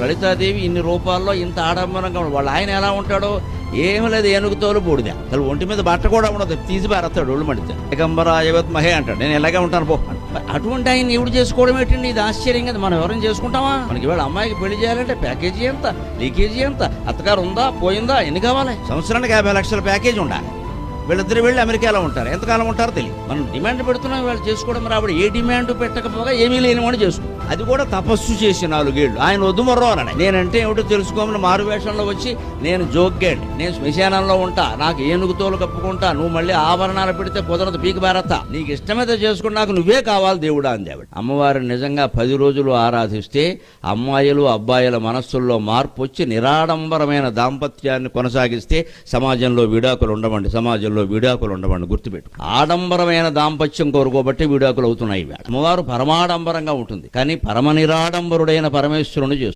లలితాదేవి ఇన్ని రూపాల్లో ఇంత ఆడంబరంగా. వాళ్ళ. ఆయన ఎలా ఉంటాడో ఏమి లేదు ఏనుగుతోలు బూడిద. అసలు ఒంటి మీద బట్ట కూడా ఉండదు తీసి పారేస్తాడు ఒళ్ళు మడితే ఏకంబర యవత్ మహే అంటాడు. నేను ఎలాగే ఉంటాను పో. అటువంటి ఆయన ఎవడు చేసుకోవడం ఏంటండి? ఇది ఆశ్చర్యం కదా మనం ఎవరైనా చేసుకుంటామా? మనకి ఇవాళ అమ్మాయికి పెళ్ళి చేయాలంటే ప్యాకేజీ ఎంత? లీకేజీ ఎంత? అత్తగారు ఉందా? పోయిందా? ఎన్ని కావాలి? సంవత్సరానికి యాభై లక్షల ప్యాకేజీ ఉండాలి. వీళ్ళిద్దరు వెళ్ళి అమెరికాలో ఉంటారు. ఎంతకాలం ఉంటారో తెలియదు. మనం డిమాండ్ పెడుతున్నాం వాళ్ళు చేసుకోవడం రాబడి. ఏ డిమాండ్ పెట్టకపోగా ఏమీ లేని వాడు చేసుకో. అది కూడా తపస్సు చేసి నాలుగేళ్ళు ఆయన వద్దు మర్రో నేనంటే ఏమిటో తెలుసుకోమని మారు వేషంలో వచ్చి నేను జోగ్గాడు నేను శ్మశానంలో ఉంటా. నాకు ఏనుగుతోలు కప్పుకుంటా. నువ్వు మళ్ళీ ఆభరణాలు పెడితే కుదరదు పీకి భారత నీకు ఇష్టమైతే చేసుకుని నాకు నువ్వే కావాలి దేవుడా అంది ఆవిడ అమ్మవారిని నిజంగా పది రోజులు ఆరాధిస్తే అమ్మాయిలు అబ్బాయిల మనస్సుల్లో మార్పు వచ్చి నిరాడంబరమైన దాంపత్యాన్ని కొనసాగిస్తే సమాజంలో విడాకులు ఉండవండి సమాజంలో విడాకులు ఉండవండి గుర్తుపెట్టు ఆడంబరమైన దాంపత్యం కోరుకోబట్టి విడాకులు అవుతున్నాయి అమ్మవారు పరమాడంబరంగా ఉంటుంది. కానీ పరమ నిరాడంబరుడైన పరమేశ్వరుని చేస్తుంది.